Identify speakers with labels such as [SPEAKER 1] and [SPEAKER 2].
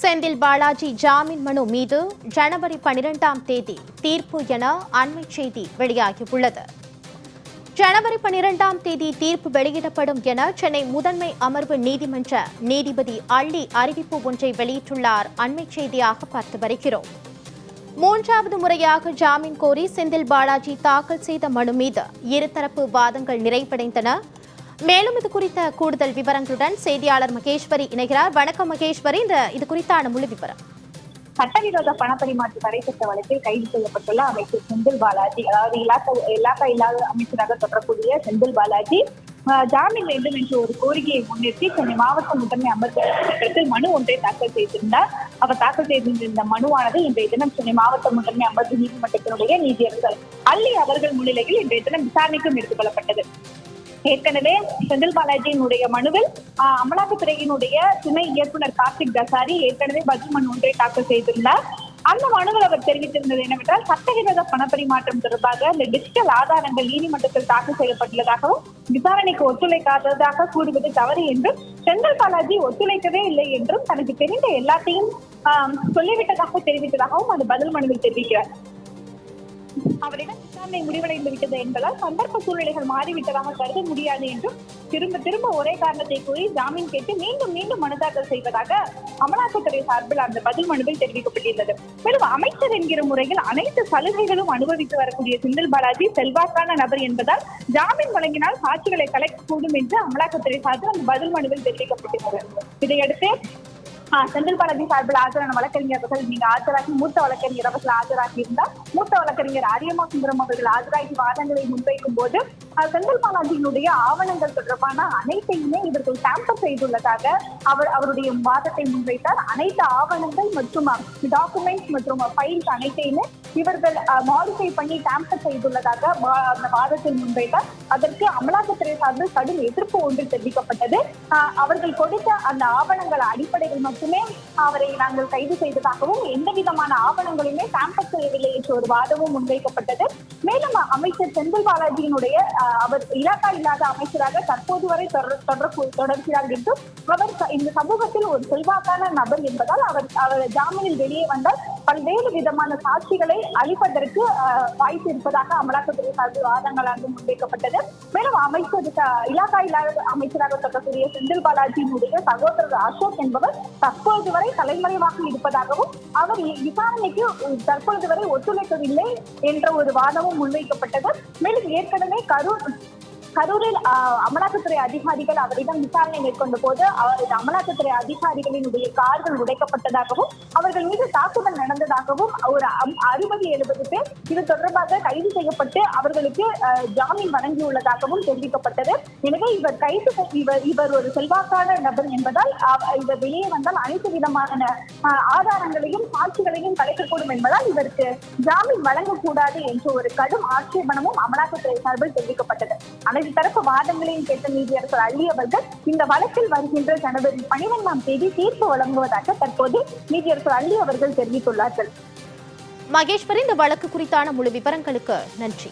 [SPEAKER 1] செந்தில் பாலாஜி ஜாமீன் மனு மீது ஜனவரி பனிரெண்டாம் தேதி தீர்ப்பு என அண்மை செய்தி வெளியாகியுள்ளது. ஜனவரி பனிரெண்டாம் தேதி தீர்ப்பு வெளியிடப்படும் என சென்னை முதன்மை அமர்வு நீதிமன்ற நீதிபதி அள்ளி அறிவிப்பு ஒன்றை வெளியிட்டுள்ளார் அண்மை செய்தியாக பார்த்து வருகிறோம். மூன்றாவது முறையாக ஜாமீன் கோரி செந்தில் பாலாஜி தாக்கல் செய்த மனு மீது இருதரப்பு வாதங்கள் நிறைவடைந்தன. மேலும் இது குறித்த கூடுதல் விவரங்களுடன் செய்தியாளர் மகேஸ்வரி இணைகிறார். வணக்கம் மகேஸ்வரி. இந்த இது குறித்தான முழு விவரம்.
[SPEAKER 2] சட்டவிரோத பணப்பரிமாற்ற தடை சட்ட வழக்கில் கைது செய்யப்பட்டுள்ள அமைச்சர் செந்தில் பாலாஜி அதாவது இலாக்கா இலாக்கா இல்லாத அமைச்சராக தொடரக்கூடிய செந்தில் பாலாஜி ஜாமீன் வேண்டும் என்ற ஒரு கோரிக்கையை முன்னிறுத்தி சென்னை மாவட்ட முதன்மை அமர்வு மனு ஒன்றை தாக்கல் செய்திருந்தார். அவர் தாக்கல் செய்திருந்த மனுவானது இன்றைய தினம் சென்னை மாவட்ட முதன்மை அமர்வு நீதிமன்றத்தினுடைய நீதியரசர் அள்ளி அவர்கள் முன்னிலையில் இன்றைய தினம் விசாரணைக்கும் எடுத்துக் கொள்ளப்பட்டது. ஏற்கனவே செந்தில் பாலாஜியினுடைய மனுவில் அமலாக்கத்துறையினுடைய துணை இயக்குனர் கார்த்திக் தசாரி ஏற்கனவே பதில் மனு ஒன்றை தாக்கல் செய்திருந்தார். அந்த மனுவில் அவர் தெரிவித்திருந்தது என்னவென்றால் சட்டவிரோத பணப்பரிமாற்றம் தொடர்பாக இந்த டிஜிட்டல் ஆதாரங்கள் நீதிமன்றத்தில் தாக்கல் செய்யப்பட்டுள்ளதாகவும் விசாரணைக்கு ஒத்துழைக்காததாக கூறுவது தவறு என்றும் செந்தில் பாலாஜி ஒத்துழைக்கவே இல்லை என்றும் தனக்கு தெரிந்த எல்லாத்தையும் ஆஹ், சொல்லிவிட்டதாக தெரிவித்ததாகவும் அந்த பதில் மனுவில் தெரிவிக்கிறார். அவரிடம் விசாரணை முடிவடைந்து விட்டது என்பதால் சந்தர்ப்ப சூழ்நிலைகள் மாறிவிட்டதாக கருத முடியாது என்றும் திரும்ப திரும்ப ஒரே காரணத்தை கூறி ஜாமீன் கேட்டு மீண்டும் மீண்டும் மனு தாக்கல் செய்வதாக அமலாக்கத்துறை சார்பில் அந்த பதில் மனுவில் தெரிவிக்கப்பட்டிருந்தது. மேலும் அமைச்சர் என்கிற முறையில் அனைத்து சலுகைகளும் அனுபவித்து வரக்கூடிய செந்தில் பாலாஜி செல்வாக்கான நபர் என்பதால் ஜாமீன் வழங்கினால் சாட்சிகளை கலைக்கக்கூடும் என்று அமலாக்கத்துறை சார்பில் அந்த பதில் மனுவில் தெரிவிக்கப்பட்டிருந்தது. இதையடுத்து செந்தில் பாலாஜி சார்பில் ஆஜரான வழக்கறிஞர்கள் நீங்க ஆஜராகி மூத்த வழக்கறிஞர் அவர்கள் ஆஜராகி இருந்தால் மூத்த வழக்கறிஞர் அரியமா சுந்தரம் அவர்கள் ஆஜராகி வாதங்களை முன்வைக்கும் போது செந்தில் பாலாஜியினுடைய ஆவணங்கள் தொடர்பான அனைத்தையுமே இவர்கள் டேம்பர் செய்துள்ளதாக அவர் அவருடைய வாதத்தை முன்வைத்தார். அனைத்து ஆவணங்கள் மற்றும் டாக்குமெண்ட்ஸ் மற்றும் ஃபைல்ஸ் அனைத்தையுமே இவர்கள் மாடிஃபை பண்ணி டேம்பர் செய்துள்ளதாக வா- அந்த வாதத்தில் முன்வைத்தார். அதற்கு அமலாக்கத்துறை சார்பில் கடும் எதிர்ப்பு ஒன்று தெரிவிக்கப்பட்டது. அவர்கள் கொடுத்த அந்த ஆவணங்கள் அடிப்படையில் மட்டுமே அவரை நாங்கள் கைது செய்ததாகவும் எந்த விதமான ஆவணங்களுமே டேம்பர் செய்யவில்லை என்ற ஒரு வாதமும் முன்வைக்கப்பட்டது. மேலும் அமைச்சர் செந்தில் பாலாஜியினுடைய அவர் இலாக்கா இல்லாத அமைச்சராக தற்போது வரை தொடர் தொடர்கிறார் என்றும் அவர் இந்த சமூகத்தில் ஒரு செல்வாக்கான நபர் என்பதால் அவர் அவர் ஜாமீனில் வெளியே வந்தால் பல்வேறு விதமான சாட்சிகளை அளிப்பதற்கு வாய்ப்பு இருப்பதாக அமலாக்கத்துறை சார்பில் வாதங்களாக முன்வைக்கப்பட்டது. மேலும் அமைச்சர் இலாக்கா இல்லாத அமைச்சராக இருக்கக்கூடிய செந்தில் பாலாஜியினுடைய சகோதரர் அசோக் என்பவர் தற்பொழுது வரை தலைமறைவாக இருப்பதாகவும் அவர் விசாரணைக்கு தற்பொழுது வரை ஒத்துழைக்கவில்லை என்ற ஒரு வாதமும் முன்வைக்கப்பட்டது. மேலும் ஏற்கனவே கரூர் கரூரில் அமலாக்கத்துறை அதிகாரிகள் அவரிடம் விசாரணை மேற்கொண்ட போது அவரது அமலாக்கத்துறை அதிகாரிகளினுடைய கார்கள் உடைக்கப்பட்டதாகவும் அவர்கள் மீது தாக்குதல் நடந்ததாகவும் ஒரு அறுபது எழுபது பேர் இது தொடர்பாக கைது செய்யப்பட்டு அவர்களுக்கு ஜாமீன் வழங்கியுள்ளதாகவும் தெரிவிக்கப்பட்டது. எனவே இவர் கைது செய்- இவர் இவர் ஒரு செல்வாக்கான நபர் என்பதால் இவர் வெளியே வந்தால் அனைத்து விதமான ஆஹ், ஆதாரங்களையும் சாட்சிகளையும் கலைக்கக்கூடும் என்பதால் இவருக்கு ஜாமீன் வழங்கக்கூடாது என்ற ஒரு கடும் ஆட்சேபனமும் அமலாக்கத்துறை சார்பில் தெரிவிக்கப்பட்டது. அனைத்து தரப்பு வாதங்களையும் கேட்ட நீதியரசர் அலி அவர்கள் இந்த வழக்கில் வருகின்ற ஜனவரி பனிரெண்டாம் தேதி தீர்ப்பு வழங்குவதாக தற்போது நீதியரசர் அலி அவர்கள் தெரிவித்துள்ளார்கள்.
[SPEAKER 1] மகேஸ்வரி இந்த வழக்கு குறித்தான முழு விவரங்களுக்கு நன்றி.